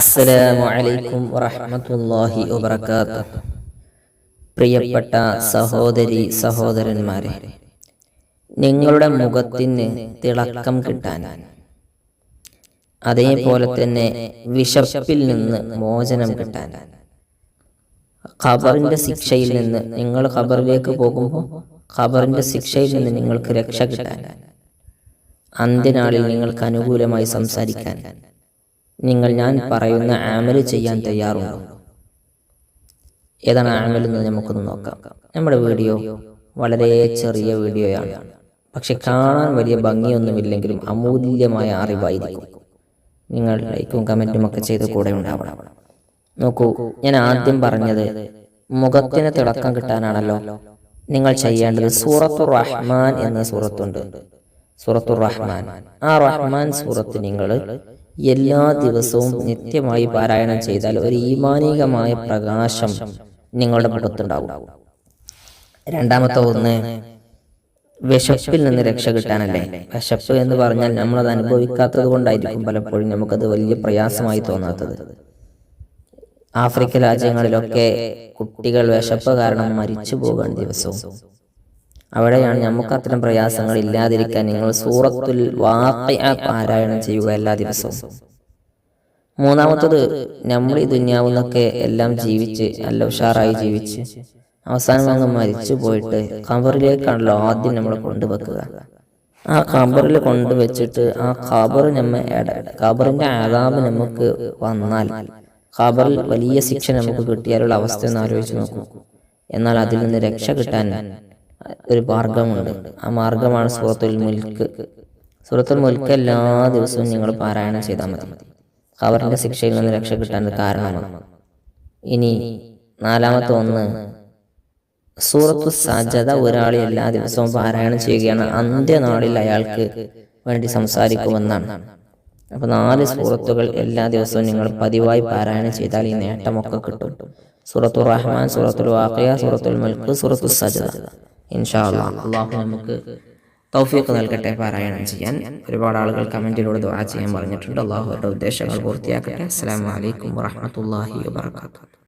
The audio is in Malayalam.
അസ്സലാമു അലൈക്കും വറഹ്മത്തുള്ളാഹി വബറകാതുഹു. പ്രിയപ്പെട്ട സഹോദരി സഹോദരന്മാരെ നിങ്ങളുടെ മുഖത്തിന് തിളക്കം കിട്ടാൻ അതേപോലെ തന്നെ വിശപ്പിൽ നിന്ന് മോചനം കിട്ടാൻ ഖബറിന്റെ ശിക്ഷയിൽ നിന്ന് നിങ്ങൾ ഖബറിലേക്ക് പോകുമ്പോൾ ഖബറിന്റെ ശിക്ഷയിൽ നിന്ന് നിങ്ങൾക്ക് രക്ഷ കിട്ടാൻ അന്ത്യനാളിൽ നിങ്ങൾക്ക് അനുകൂലമായി സംസാരിക്കാൻ നിങ്ങൾ ഞാൻ പറയുന്ന ആമൽ ചെയ്യാൻ തയ്യാറുണ്ടോ? ഏതാണ് ആമൽ എന്ന് നമുക്കൊന്ന് നോക്കാം. നമ്മുടെ വീഡിയോ വളരെ ചെറിയ വീഡിയോയാണ്. പക്ഷെ കാണാൻ വലിയ ഭംഗിയൊന്നുമില്ലെങ്കിലും അമൂല്യമായ അറിവായിരിക്കും. നിങ്ങൾ ലൈക്കും കമന്റും ഒക്കെ ചെയ്ത് കൂടെ ഉണ്ടാവണം. നോക്കൂ ഞാൻ ആദ്യം പറഞ്ഞത് മുഖത്തിന് തിളക്കം കിട്ടാനാണല്ലോ. നിങ്ങൾ ചെയ്യേണ്ടത് സൂറത്തു റഹ്മാൻ എന്ന സൂറത്തുണ്ട്. സൂറത്തു റഹ്മാൻ. ആ റഹ്മാൻ സൂറത്ത് നിങ്ങൾ എല്ലാ ദിവസവും നിത്യമായി പാരായണം ചെയ്താൽ ഒരു ഈമാനികമായ പ്രകാശം നിങ്ങളുടെ മുഖത്തുണ്ടാവും രണ്ടാമത്തെ ഒന്ന് വിശപ്പിൽ നിന്ന് രക്ഷ കിട്ടാനല്ലേ? വിശപ്പ് എന്ന് പറഞ്ഞാൽ നമ്മളത് അനുഭവിക്കാത്തത് കൊണ്ടായിരിക്കും പലപ്പോഴും നമുക്കത് വലിയ പ്രയാസമായി തോന്നാത്തത്. ആഫ്രിക്ക രാജ്യങ്ങളിലൊക്കെ കുട്ടികൾ വിശപ്പ് കാരണം മരിച്ചു പോകാൻ ദിവസവും. അവിടെയാണ് നമുക്ക് അത്തരം പ്രയാസങ്ങൾ ഇല്ലാതിരിക്കാൻ നിങ്ങൾ സൂറത്തുൽ പാരായണം ചെയ്യുക എല്ലാ ദിവസവും. മൂന്നാമത്തത് നമ്മൾ ഈ ദുന്യാവുന്നൊക്കെ എല്ലാം ജീവിച്ച് നല്ല ഉഷാറായി ജീവിച്ച് അവസാനം അങ്ങ് മരിച്ചു പോയിട്ട് ഖബറിലേക്കാണല്ലോ ആദ്യം നമ്മൾ കൊണ്ടുവെക്കുക. ആ ഖബറിൽ കൊണ്ടുവച്ചിട്ട് ആ ഖബർ നമ്മ ഖബറിന്റെ ആദാബ് നമുക്ക് വന്നാൽ ഖബറിൽ വലിയ ശിക്ഷ നമുക്ക് കിട്ടിയാലുള്ള അവസ്ഥ ഒന്ന് ആലോചിച്ച് നോക്കൂ. എന്നാൽ അതിൽ നിന്ന് രക്ഷ കിട്ടാൻ ഒരു മാർഗമുണ്ട് ആ മാർഗമാണ് സൂറത്തുൽ മുൽക്ക്. സൂറത്തുൽ മുൽക്ക് എല്ലാ ദിവസവും നിങ്ങൾ പാരായണം ചെയ്താൽ മതി. അവരുടെ ശിക്ഷയിൽ നിന്ന് രക്ഷ കിട്ടാൻ കാരണമാണ്. ഇനി നാലാമത്തെ ഒന്ന് സൂറത്തു സജത ഒരാൾ എല്ലാ ദിവസവും പാരായണം ചെയ്യുകയാണ്. അന്ത്യനാളിൽ അയാൾക്ക് വേണ്ടി സംസാരിക്കുമെന്നാണ്. അപ്പൊ നാല് സൂറത്തുകൾ എല്ലാ ദിവസവും നിങ്ങൾ പതിവായി പാരായണം ചെയ്താൽ ഈ നേട്ടമൊക്കെ കിട്ടും. സൂറത്തുർ റഹ്മാൻ സൂറത്തുൽ വാഖിയ സൂറത്തുൽ മൽക്ക് സൂറത്തു സജദ. ഇൻഷാ അല്ലാഹ് അള്ളാഹു നമുക്ക് തൗഫീഖ് നൽകട്ടെ പാരായണം ചെയ്യാൻ. ഒരുപാട് ആളുകൾ കമന്റിലൂടെ ദുആ ചെയ്യാൻ പറഞ്ഞിട്ടുണ്ട്. അള്ളാഹു ഉദ്ദേശങ്ങൾ പൂർത്തിയാക്കട്ടെ. അസ്സാം വലൈക്കും വറഹ്മത്തുള്ളാഹി വബറകാതുഹു.